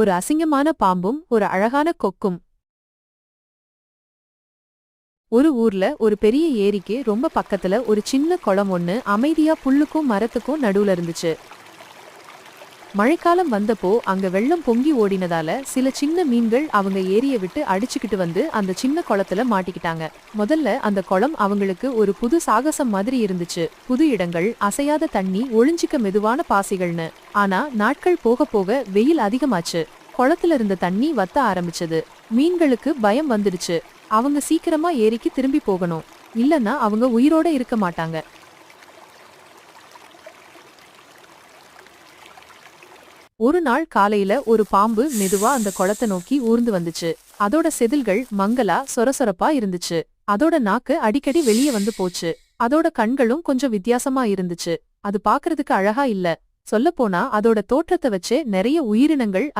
ஒரு அசிங்கமான பாம்பும் ஒரு அழகான கொக்கும். ஒரு ஊர்ல ஒரு பெரிய ஏரிக்கு ரொம்ப பக்கத்துல ஒரு சின்ன குளம் ஒண்ணு அமைதியா புல்லுக்கும் மரத்துக்கும் நடுவுல இருந்துச்சு. மழைக்காலம் வந்தப்போ அங்க வெள்ளம் பொங்கி ஓடினதால சில சின்ன மீன்கள் அவங்க ஏரிய விட்டு அடிச்சுக்கிட்டு வந்து அந்த சின்ன குளத்துல மாட்டிக்கிட்டாங்க. முதல்ல அந்த குளம் அவங்களுக்கு ஒரு புது சாகசம் மாதிரி இருந்துச்சு. புது இடங்கள் அசையாத தண்ணி ஒளிஞ்சிக்க மெதுவான பாசிகள்னு. ஆனா நாட்கள் போக போக வெயில் அதிகமாச்சு. குளத்துல இருந்த தண்ணி வத்த ஆரம்பிச்சது. மீன்களுக்கு பயம் வந்துடுச்சு. அவங்க சீக்கிரமா ஏரிக்கு திரும்பி போகணும். இல்லன்னா அவங்க உயிரோட இருக்க மாட்டாங்க. ஒரு நாள் காலையில ஒரு பாம்பு மெதுவா அந்த குளத்தை நோக்கி ஊர்ந்து வந்துச்சு. அதோட செதில்கள் மங்கலா சொரசொரப்பா இருந்துச்சு. அதோட நாக்கு அடிக்கடி வெளியே வந்து போச்சு. அதோட கண்களும் கொஞ்சம் வித்தியாசமா இருந்துச்சு. அது பாக்குறதுக்கு அழகா இல்ல. சொல்லப்போனா அதோட தோற்றத்தை வச்சே நிறைய உயிரினங்கள்